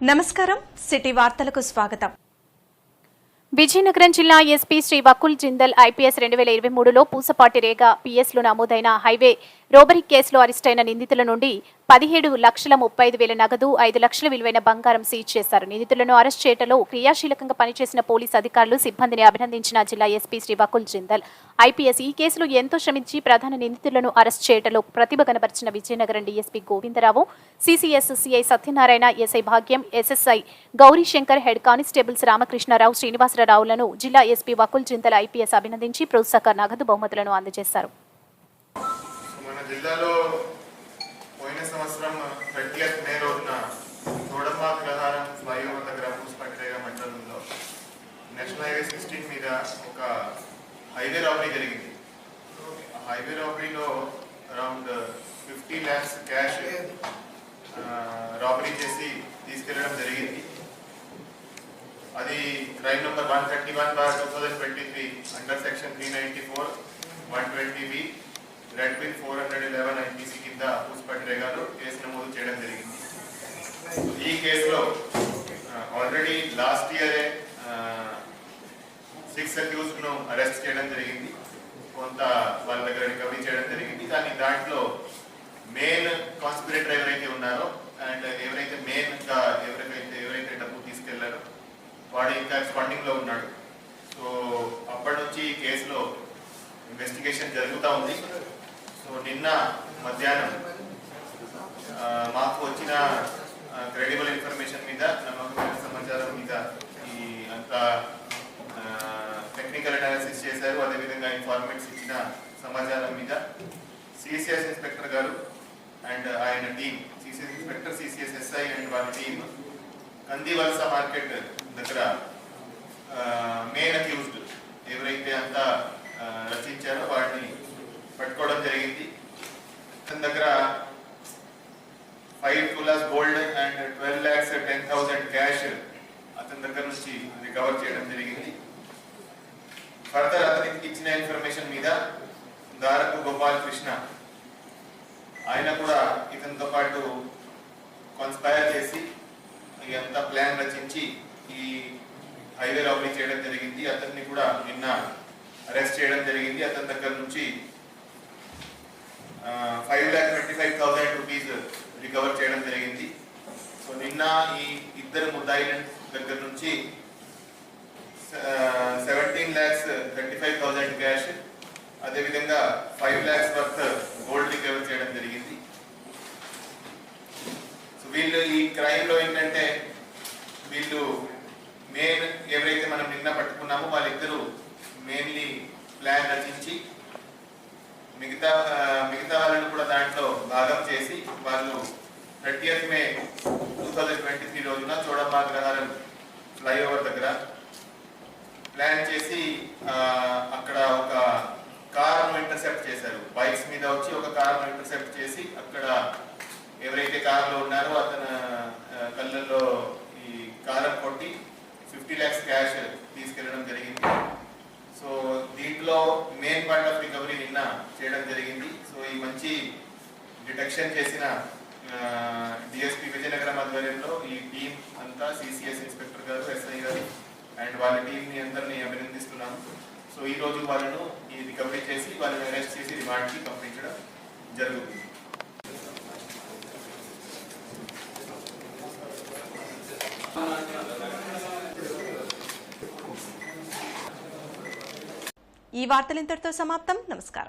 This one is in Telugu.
నమస్కారం సిటీ వార్తలకు స్వాగతం. విజయనగరం జిల్లా ఎస్పీ శ్రీ వకుల్ జిందల్ ఐపీఎస్ రెండు వేల ఇరవై మూడులో పూసపాటి రేగ పిఎస్లో నమోదైన హైవే రోబరీ కేసులో అరెస్టైన నిందితుల నుండి పదిహేడు లక్షల ముప్పై ఐదు వేల నగదు ఐదు లక్షల విలువైన బంగారం సీజ్ చేశారు. నిందితులను అరెస్ట్ చేయడంలో క్రియాశీలకంగా పనిచేసిన పోలీస్ అధికారులు సిబ్బందిని అభినందించిన జిల్లా ఎస్పీ శ్రీ వకుల్ జిందల్. ఐపీఎస్ ఈ కేసులో ఎంతో శ్రమించి ప్రధాన నిందితులను అరెస్ట్ చేయడంలో ప్రతిభ కనబరిచిన Vizianagaram DSP Govindarao CCS CI Satyanarayana SI Bhagyam SSI Gaurishankar head constables Ramakrishnarao శ్రీనివాసరావులను జిల్లా ఎస్పీ వకుల్ జిందల్ ఐపీఎస్ అభినందించి ప్రోత్సాహక నగదు బహుమతులను అందజేశారు. జిల్లాలో పోయిన సంవత్సరం థర్టీఎత్ మే రోజున తోడమ్మ గ్రహారం ఫ్లైఓవర్ దగ్గర పూసపట్టిరేగ మండలంలో నేషనల్ హైవే సిక్స్టీన్ మీద ఒక హైవే రాబరీ జరిగింది. Highway రాబరీలో around fifty lakhs cash robbery చేసి తీసుకెళ్ళడం జరిగింది. అది crime number one thirty one bar two thousand twenty three under section three ninety four one twenty B read bill four hundred eleven IPC కింద పూసిపట్టి రేగాలు కేసు నమోదు చేయడం జరిగింది. ఈ కేసులో ఆల్రెడీ లాస్ట్ ఇయరే సిక్స్ అక్యూజ్డ్ను అరెస్ట్ చేయడం జరిగింది. కొంత వాళ్ళ దగ్గర రికవరీ చేయడం జరిగింది. కానీ దాంట్లో మెయిన్ కాన్స్పిరేటర్ ఎవరైతే ఉన్నారో అండ్ ఎవరైతే మెయిన్గా ఎవరికైతే ఎవరైతే డబ్బు తీసుకెళ్ళారో వాడు ఇంకా ఫండింగ్లో ఉన్నాడు. సో అప్పటి నుంచి ఈ కేసులో ఇన్వెస్టిగేషన్ జరుగుతూ ఉంది. సో నిన్న మధ్యాహ్నం మాకు వచ్చిన క్రెడిబుల్ ఇన్ఫర్మేషన్ మీద నమ్మకమైన సమాచారం మీద ఈ అంత టెక్నికల్ అనాలిసిస్ చేశారు. అదేవిధంగా ఇన్ఫార్మెంట్స్ ఇచ్చిన సమాచారం మీద సిసిఎస్ ఇన్స్పెక్టర్ గారు అండ్ ఆయన team CCS inspector CCS SI and వాళ్ళ టీం కందివలస మార్కెట్ దగ్గర మెయిన్ అక్యూజ్డ్ ఎవరైతే అంతా ఆ, రచించారో వాడిని పట్టుకోవడం జరిగింది అతని దగ్గర five tolas gold and twelve lakhs ten thousand cash అతని దగ్గర నుంచి రికవర్ చేయడం జరిగింది. ఫర్దర్ అతనికి ఇచ్చిన ఇన్ఫర్మేషన్ మీద దారకు గోపాల్ కృష్ణ ఆయన కూడా ఇతనితో పాటు కాన్స్పైర్ చేసి ఇదంతా ప్లాన్ రచించి ఈ హైవే రాబరీ చేయడం జరిగింది. అతన్ని కూడా నిన్న అరెస్ట్ చేయడం జరిగింది. అతని దగ్గర నుంచి five lakh twenty five thousand rupees recover చేయడం జరిగింది. సో నిన్న ఈ ఇద్దరు దగ్గర నుంచి seventeen lakhs thirty five thousand cash అదేవిధంగా five lakhs worth gold recover చేయడం జరిగింది. సో వీళ్ళు ఈ క్రైమ్లో ఏంటంటే వీళ్ళు మెయిన్ ఎవరైతే మనం నిన్న పట్టుకున్నామో వాళ్ళిద్దరూ మెయిన్లీ ప్లాన్ రచించి మిగతా మిగతా వాళ్ళని కూడా దాంట్లో భాగం చేసి వాళ్ళు thirtieth May two thousand twenty three రోజున చోడమ్మ గ్రహారం ఫ్లైఓవర్ దగ్గర ప్లాన్ చేసి అక్కడ ఒక కార్ను ఇంటర్సెప్ట్ చేశారు. బైక్స్ మీద వచ్చి ఒక కార్ను ఇంటర్సెప్ట్ చేసి అక్కడ ఎవరైతే కార్లో ఉన్నారో అతను కళ్ళల్లో ఈ కారం కొట్టి ఫిఫ్టీ ల్యాక్స్ క్యాష్ తీసుకెళ్ళడం జరిగింది. సో దీంట్లో మెయిన్ పార్ట్ ఆఫ్ రికవరీ నిన్న చేయడం జరిగింది. సో ఈ మంచి డిటెక్షన్ చేసిన డిఎస్పీ విజయనగరం ఆధ్వర్యంలో ఈ టీం అంతా సిసిఎస్ ఇన్స్పెక్టర్ గారు ఎస్ఐ గారు అండ్ వాళ్ళ టీంని అందరినీ అభినందిస్తున్నాను సో ఈ రోజు వాళ్ళను ఈ రికవరీ చేసి వాళ్ళని అరెస్ట్ చేసి రిమాండ్కి పంపించడం జరుగుతుంది. ఈ వార్తలు ఇంతటితో సమాప్తం. నమస్కారం.